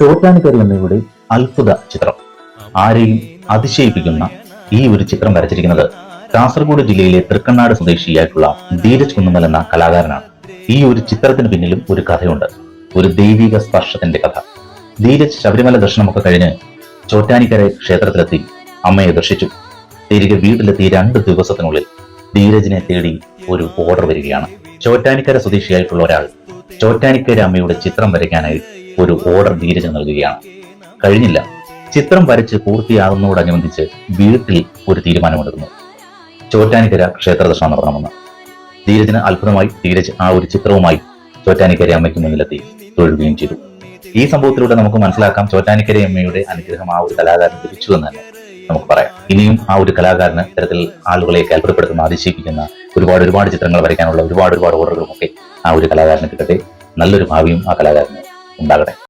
ചോറ്റാനിക്കരി എന്നിവയുടെ അത്ഭുത ചിത്രം. ആരെയും അതിശയിപ്പിക്കുന്ന ഈ ഒരു ചിത്രം വരച്ചിരിക്കുന്നത് കാസർഗോഡ് ജില്ലയിലെ തൃക്കണ്ണാട് സ്വദേശിയായിട്ടുള്ള ധീരജ് കുന്നുമൽ എന്ന കലാകാരനാണ്. ഈ ഒരു ചിത്രത്തിന് പിന്നിലും ഒരു കഥയുണ്ട്. ഒരു ദൈവിക സ്പർശത്തിന്റെ കഥ. ധീരജ് ശബരിമല ദർശനമൊക്കെ കഴിഞ്ഞ് ചോറ്റാനിക്കര ക്ഷേത്രത്തിലെത്തി അമ്മയെ ദർശിച്ചു. തിരികെ വീട്ടിലെത്തി രണ്ട് ദിവസത്തിനുള്ളിൽ ധീരജിനെ തേടി ഒരു ഓർഡർ വരികയാണ്. ചോറ്റാനിക്കര സ്വദേശിയായിട്ടുള്ള ഒരാൾ ചോറ്റാനിക്കര അമ്മയുടെ ചിത്രം വരയ്ക്കാനായി ഒരു ഓർഡർ ധീരജ് നൽകുകയാണ്. കഴിഞ്ഞില്ല. ചിത്രം വരച്ച് പൂർത്തിയാകുന്നതോടനുബന്ധിച്ച് വീട്ടിൽ ഒരു തീരുമാനമെടുക്കുന്നു. ചോറ്റാനിക്കര ക്ഷേത്രദർശനം നടത്തണമെന്ന്. ധീരജിന് അത്ഭുതമായി ധീരജ് ആ ഒരു ചിത്രവുമായി ചോറ്റാനിക്കര അമ്മയ്ക്ക് മുന്നിലെത്തി തൊഴുകയും ചെയ്തു. ഈ സംഭവത്തിലൂടെ നമുക്ക് മനസ്സിലാക്കാം ചോറ്റാനിക്കര അമ്മയുടെ അനുഗ്രഹം ആ ഒരു കലാകാരൻ ലഭിച്ചു എന്ന് തന്നെ നമുക്ക് പറയാം. ഇനിയും ആ ഒരു കലാകാരന് ഇത്തരത്തിൽ ആളുകളെ അത്ഭുതപ്പെടുത്തുന്ന അതിശയിപ്പിക്കുന്ന ഒരുപാട് ഒരുപാട് ചിത്രങ്ങൾ വരയ്ക്കാനുള്ള ഒരുപാട് ഒരുപാട് ഓർഡറുകളും ഒക്കെ ആ ഒരു കലാകാരന് കിട്ടട്ടെ. നല്ലൊരു ഭാവിയും ആ കലാകാരന് Valve